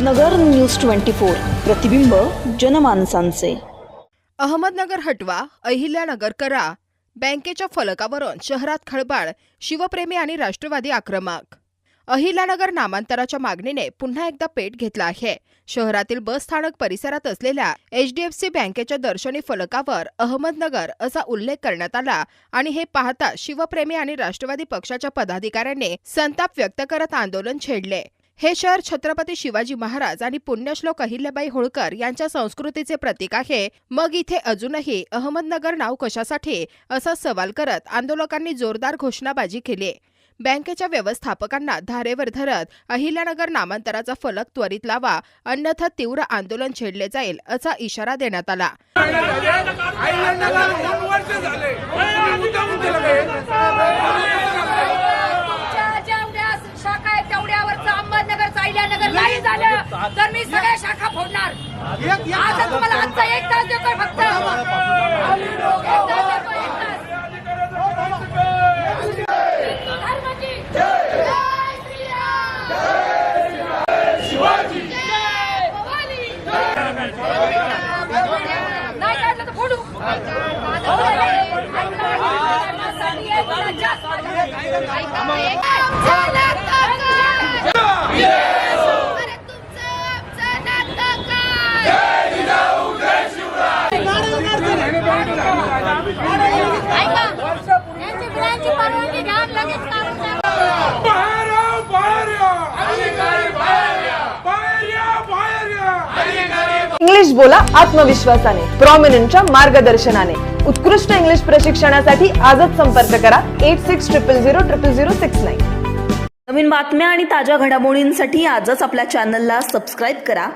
नगर news twenty four. प्रतिबिंब जनमानसांचे. अहमदनगर हटवा अहिल्यानगर करा. बँकेच्या फलकावरून शहरात खळबाळ शिवप्रेमी आणि राष्ट्रवादी आक्रमक. अहिल्यानगर नामांतराच्या मागणीने पुन्हा एकदा पेट घेतला आहे. शहरातील बस स्थानक परिसरात असलेल्या एचडीएफसी बँकेच्या दर्शनी फलकावर अहमदनगर असा उल्लेख करण्यात आला आणि हे पाहता शिवप्रेमी आणि राष्ट्रवादी पक्षाच्या पदाधिकाऱ्यांनी संताप व्यक्त करत आंदोलन छेडले. हे शहर छत्रपती शिवाजी महाराज आणि पुण्यश्लोक अहिल्याबाई होळकर यांच्या संस्कृतीचे प्रतीक आहे. मग इथे अजूनही अहमदनगर नाव कशासाठी? असा सवाल करत आंदोलकांनी जोरदार घोषणाबाजी केली. बँकेच्या व्यवस्थापकांना धारेवर धरत अहिल्यानगर नामांतराचा फलक त्वरित लावा अन्यथा तीव्र आंदोलन छेडले जाईल असा इशारा देण्यात आला. झालं तर मी सगळ्या शाखा फोडणार. आता तुम्हाला आजचा एक तास देतोय फक्त. नाही काढलं तर फोडू. परवानगी इंग्लिश बोला आत्मविश्वासाने प्रॉमिनंटच्या मार्गदर्शनाने. उत्कृष्ट इंग्लिश प्रशिक्षणासाठी आजच संपर्क करा eight six triple zero triple zero six nine नवीन बातम्या आणि ताज्या घडामोडींसाठी आजच आपल्या चॅनलला सबस्क्राईब करा.